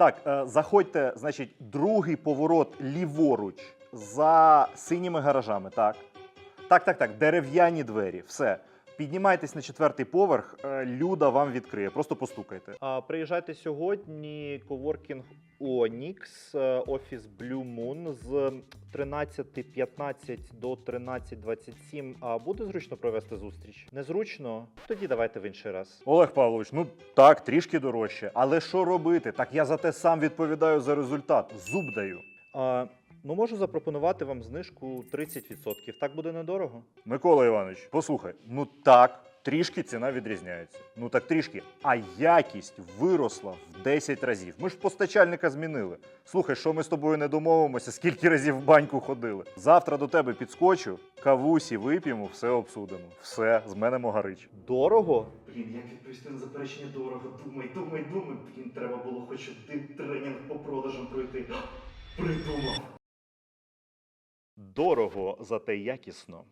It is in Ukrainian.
Так, е, заходьте, значить, другий поворот ліворуч за синіми гаражами. Так. Так, так, так. Дерев'яні двері. Все. Піднімайтесь на четвертий поверх, е, Люда вам відкриє. Просто постукайте. А, приїжджайте сьогодні. Коворкінг Onyx, е, офіс Blue Moon з 13.15 до 13.27. А буде зручно провести зустріч? Незручно? Тоді давайте в інший раз. Олег Павлович, ну так, трішки дорожче. Але що робити? Так я за те сам відповідаю за результат. Зуб даю. А, ну можу запропонувати вам знижку 30%. Так буде недорого. Микола Іванович, послухай, ну так. Трішки ціна відрізняється. Ну так трішки. А якість виросла в 10 разів. Ми ж постачальника змінили. Слухай, що ми з тобою не домовимося, скільки разів в баньку ходили. Завтра до тебе підскочу, кавусі вип'ємо, все обсудимо. Все, з мене могарич. Дорого? Блін, як відповісти на заперечення дорого? Думай, думай, думай. Блін, треба було хоч один тренінг по продажам пройти. Придумав. Дорого, зате якісно.